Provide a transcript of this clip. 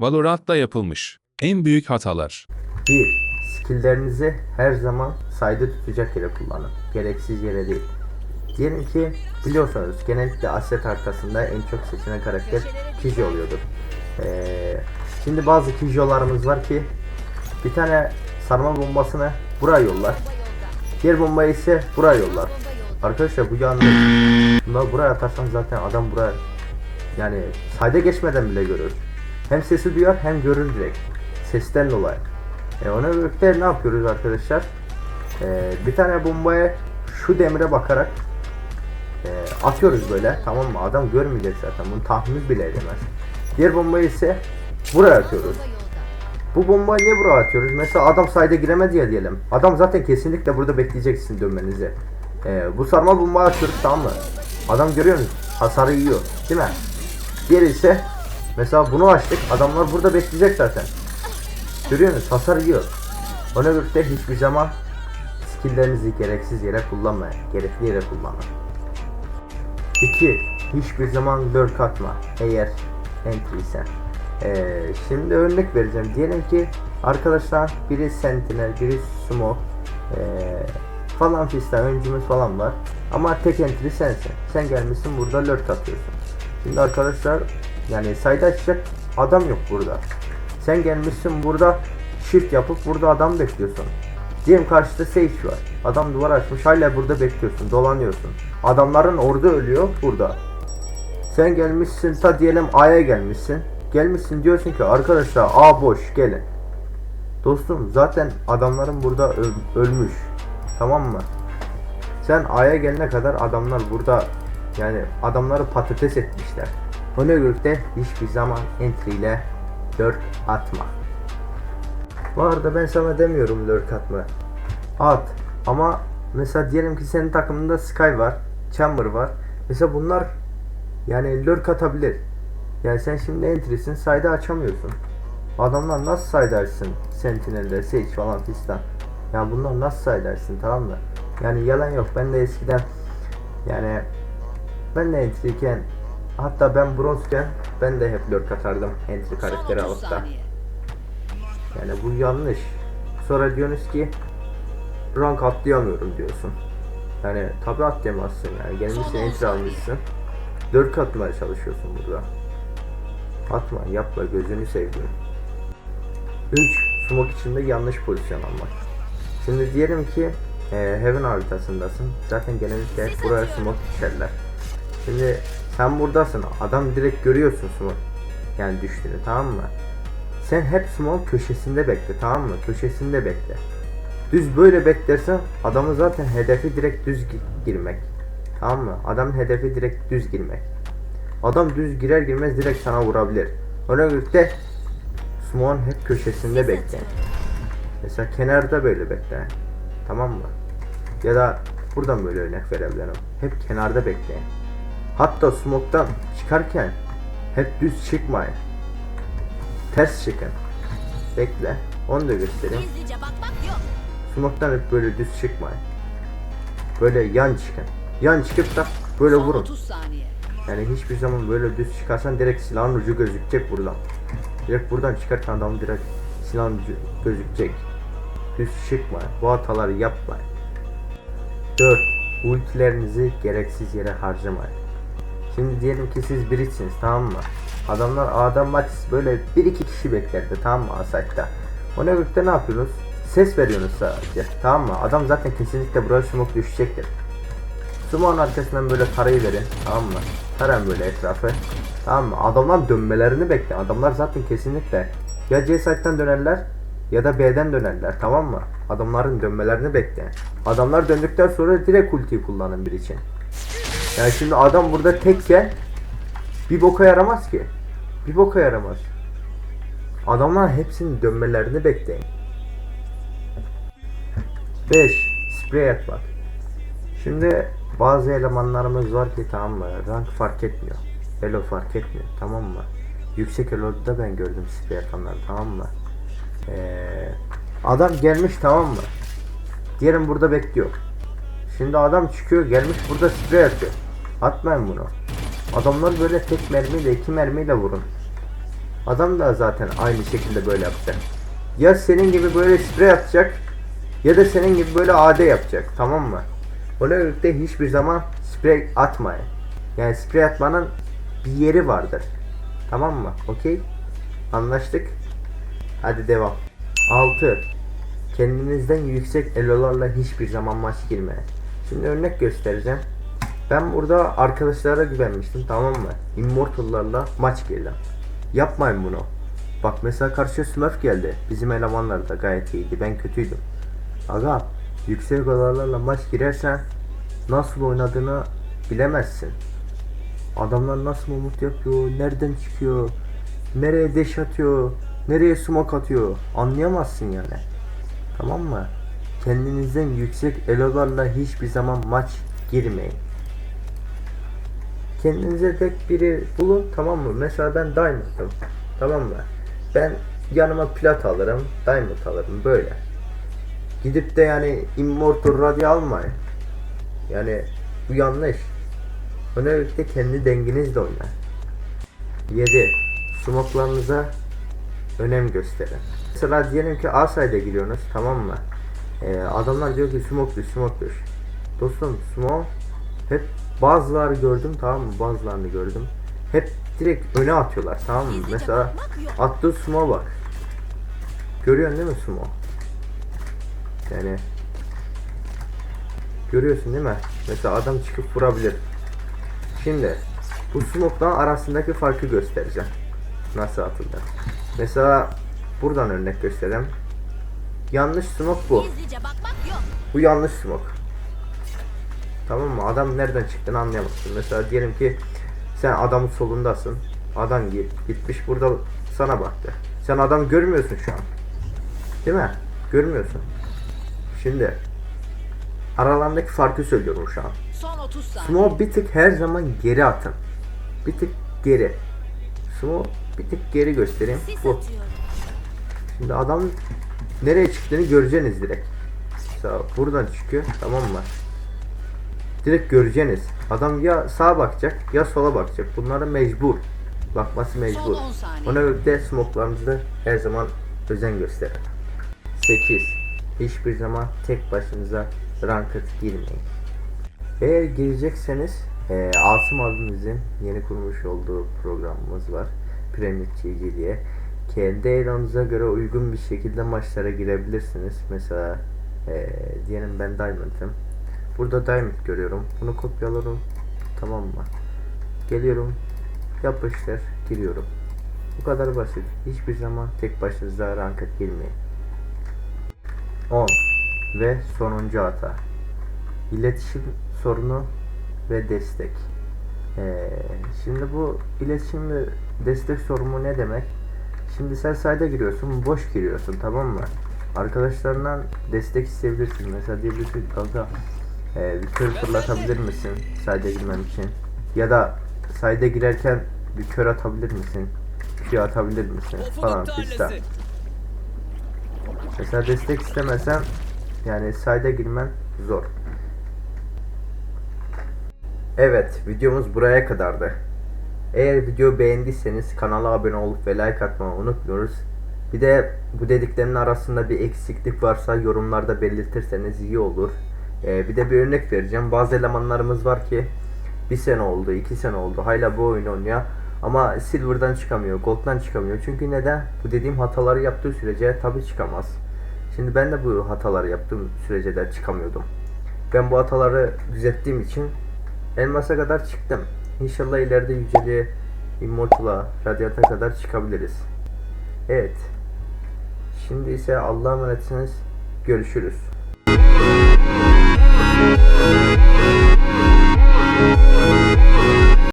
Valorant'ta yapılmış en büyük hatalar. 1. Skilllerinizi her zaman sayda tutacak yere kullanın. Gereksiz yere değil. Diyelim ki biliyorsanız genellikle asset haritasında en çok seçilen karakter Kiji oluyordur. Ee, şimdi bazı Kijo'larımız var ki bir tane sarma bombasını buraya yollar. Diğer bombayı ise buraya yollar. Arkadaşlar bu yanlış. Bunları buraya atarsan zaten adam buraya yani sayda geçmeden bile görür. Hem sesi duyar hem görür direkt. Sesten dolayı. E ona birlikte ne yapıyoruz arkadaşlar? E, bir tane bombaya şu demire bakarak e, atıyoruz böyle tamam mı? Adam görmeyecek zaten bunu tahmin bile edemez. Diğer bombayı ise buraya atıyoruz. Bu bombayı niye buraya atıyoruz? Mesela adam sayda giremedi ya diyelim. Adam zaten kesinlikle burada bekleyecek sizin dönmenizi. E, bu sarma bombayı atıyoruz tamam mı? Adam görüyor musun? Hasarı yiyor değil mi? Diğeri ise mesela bunu açtık. Adamlar burada bekleyecek zaten. Görüyor musunuz? Hasar yiyor. Ona birlikte hiçbir zaman skilllerinizi gereksiz yere kullanmayın. Gerekli yere kullanın. 2. Hiçbir zaman lurk atma. Eğer entrysen. Ee, şimdi örnek vereceğim. Diyelim ki arkadaşlar biri sentinel, biri smoke ee, falan fistan öncümüz falan var. Ama tek entry sensin. Sen gelmişsin burada lurk atıyorsun. Şimdi arkadaşlar yani sayda açacak adam yok burada. Sen gelmişsin burada shift yapıp burada adam bekliyorsun. Diyelim karşıda Sage var. Adam duvar açmış hala burada bekliyorsun. Dolanıyorsun. Adamların orada ölüyor burada. Sen gelmişsin ta diyelim A'ya gelmişsin. Gelmişsin diyorsun ki arkadaşlar A boş gelin. Dostum zaten adamların burada öl- ölmüş. Tamam mı? Sen A'ya gelene kadar adamlar burada yani adamları patates etmişler. De hiçbir zaman entry ile lurk atma. Bu arada ben sana demiyorum lurk atma. At. Ama mesela diyelim ki senin takımında Sky var, Chamber var. Mesela bunlar yani lurk atabilir. Yani sen şimdi entry'sin, sayda açamıyorsun. Adamlar nasıl sayda açsın? Sentinel'de, Sage falan fistan. Yani bunlar nasıl sayda açsın tamam mı? Yani yalan yok. Ben de eskiden yani ben de entry'ken hatta ben bronzken ben de hep lurk atardım entry karakteri alıp da. Yani bu yanlış. Sonra diyorsunuz ki rank atlayamıyorum diyorsun. Yani tabi atlayamazsın yani gelmişsin entry almışsın. Lurk atmaya çalışıyorsun burada. Atma yapma gözünü seveyim. 3. Smoke içinde yanlış pozisyon almak. Şimdi diyelim ki e, Heaven haritasındasın. Zaten genellikle buraya smoke düşerler. Şimdi sen buradasın. Adam direkt görüyorsun smoke. Yani düştüğünü tamam mı? Sen hep smoke köşesinde bekle tamam mı? Köşesinde bekle. Düz böyle beklersen adamın zaten hedefi direkt düz gi- girmek. Tamam mı? Adamın hedefi direkt düz girmek. Adam düz girer girmez direkt sana vurabilir. Ona göre de Smoke'un hep köşesinde bekle. Mesela kenarda böyle bekle. Tamam mı? Ya da buradan böyle örnek verebilirim. Hep kenarda bekleyin. Hatta smoke'tan çıkarken hep düz çıkmayın. Ters çıkın. Bekle. Onu da göstereyim. Smoke'tan hep böyle düz çıkmayın. Böyle yan çıkın. Yan çıkıp da böyle vurun. 30 saniye. Yani hiçbir zaman böyle düz çıkarsan direkt silahın ucu gözükecek buradan. Direkt buradan çıkarken adam direkt silahın ucu gözükecek. Düz çıkma. Bu hataları yapma. 4. Ultilerinizi gereksiz yere harcamayın. Şimdi diyelim ki siz biriçsiniz tamam mı? Adamlar A'dan maç böyle 1-2 kişi beklerdi tamam mı Asayt'ta. Ona de ne yapıyorsunuz? Ses veriyorsunuz sadece tamam mı? Adam zaten kesinlikle buraya smoke düşecektir. Sumo'nun arkasından böyle tarayı verin tamam mı? Tarayın böyle etrafı. Tamam mı? Adamlar dönmelerini bekle. Adamlar zaten kesinlikle ya C site'den dönerler ya da B'den dönerler tamam mı? Adamların dönmelerini bekle. Adamlar döndükten sonra direkt ultiyi kullanın bir için. Yani şimdi adam burada tekken bir boka yaramaz ki. Bir boka yaramaz. Adamlar hepsinin dönmelerini bekleyin. 5. Sprey atmak. Şimdi bazı elemanlarımız var ki tamam mı rank fark etmiyor. Elo fark etmiyor tamam mı? Yüksek elo'da ben gördüm sprey atanları tamam mı? Ee, adam gelmiş tamam mı? Diyelim burada bekliyor. Şimdi adam çıkıyor gelmiş burada sprey atıyor. Atmayın bunu. Adamlar böyle tek mermiyle iki mermiyle vurun. Adam da zaten aynı şekilde böyle yapacak. Ya senin gibi böyle sprey atacak ya da senin gibi böyle AD yapacak. Tamam mı? Ona birlikte hiçbir zaman sprey atmayın. Yani sprey atmanın bir yeri vardır. Tamam mı? Okey? Anlaştık. Hadi devam. 6. Kendinizden yüksek elolarla hiçbir zaman maç girmeyin. Şimdi örnek göstereceğim. Ben burada arkadaşlara güvenmiştim tamam mı? Immortal'larla maç girdim. Yapmayın bunu. Bak mesela karşıya Smurf geldi. Bizim elemanlar da gayet iyiydi. Ben kötüydüm. Aga yüksek elolarla maç girersen nasıl oynadığını bilemezsin. Adamlar nasıl umut yapıyor, nereden çıkıyor, nereye deş atıyor, nereye smoke atıyor anlayamazsın yani. Tamam mı? Kendinizden yüksek elolarla hiçbir zaman maç girmeyin. Kendinize tek biri bulun tamam mı? Mesela ben Diamond'ım. Tamam mı? Ben yanıma plat alırım, Diamond alırım böyle. Gidip de yani Immortal Radyo almayın. Yani bu yanlış. Öncelikle kendi dengenizle oynayın. 7. Smoklarınıza önem gösterin. Mesela diyelim ki A side'e giriyorsunuz tamam mı? Ee, adamlar diyor ki smoke düş smoke düş. Dostum smoke hep bazıları gördüm tamam mı? Bazılarını gördüm. Hep direkt öne atıyorlar tamam mı? Mesela attığı smoke bak. Görüyorsun değil mi smoke? Yani Görüyorsun değil mi? Mesela adam çıkıp vurabilir. Şimdi bu smoke'la arasındaki farkı göstereceğim. Nasıl atıldı. Mesela buradan örnek göstereyim. Yanlış smoke bu. Bu yanlış smoke. Tamam mı? Adam nereden çıktığını anlayamazsın. Mesela diyelim ki sen adamın solundasın. Adam git, gitmiş burada sana baktı. Sen adamı görmüyorsun şu an. Değil mi? Görmüyorsun. Şimdi aralarındaki farkı söylüyorum şu an. Son 30 saniye. Smoke bir tık her zaman geri atın. Bir tık geri. Smoke bir tık geri göstereyim. Sis Bu. atıyorum. Şimdi adam nereye çıktığını göreceksiniz direkt. Mesela buradan çıkıyor tamam mı? Direkt göreceksiniz. Adam ya sağa bakacak ya sola bakacak. Bunlara mecbur. Bakması mecbur. Son 10 saniye. Ona göre de smoklarınızda her zaman özen gösterin. 8. Hiçbir zaman tek başınıza ranked girmeyin. Eğer girecekseniz eee Asım abimizin yeni kurmuş olduğu programımız var. Premier TG diye. Kendi elonuza göre uygun bir şekilde maçlara girebilirsiniz. Mesela eee diyelim ben Diamond'ım. Burada Diamond görüyorum. Bunu kopyalarım. Tamam mı? Geliyorum. Yapıştır. Giriyorum. Bu kadar basit. Hiçbir zaman tek başınıza ranked girmeyin. 10 ve sonuncu hata. İletişim sorunu ve destek. Ee, şimdi bu iletişim ve destek sorunu ne demek? Şimdi sen sayda giriyorsun, boş giriyorsun tamam mı? Arkadaşlarından destek isteyebilirsin. Mesela diyebilirsin kanka e, bir kör fırlatabilir misin sayda girmem için? Ya da sayda girerken bir kör atabilir misin? Q atabilir misin? Falan fistan. Mesela destek istemesen yani sayda girmen zor. Evet videomuz buraya kadardı. Eğer video beğendiyseniz kanala abone olup ve like atmayı unutmuyoruz. Bir de bu dediklerimin arasında bir eksiklik varsa yorumlarda belirtirseniz iyi olur. Ee, bir de bir örnek vereceğim. Bazı elemanlarımız var ki bir sene oldu, iki sene oldu. Hala bu oyunu oynuyor. Ama Silver'dan çıkamıyor, Gold'dan çıkamıyor. Çünkü neden? Bu dediğim hataları yaptığı sürece tabii çıkamaz. Şimdi ben de bu hataları yaptığım sürece de çıkamıyordum. Ben bu hataları düzelttiğim için elmasa kadar çıktım. İnşallah ileride yüceliğe, Immortal'a, Radiant'a kadar çıkabiliriz. Evet. Şimdi ise Allah'a emanetsiniz. Görüşürüz. Thank you.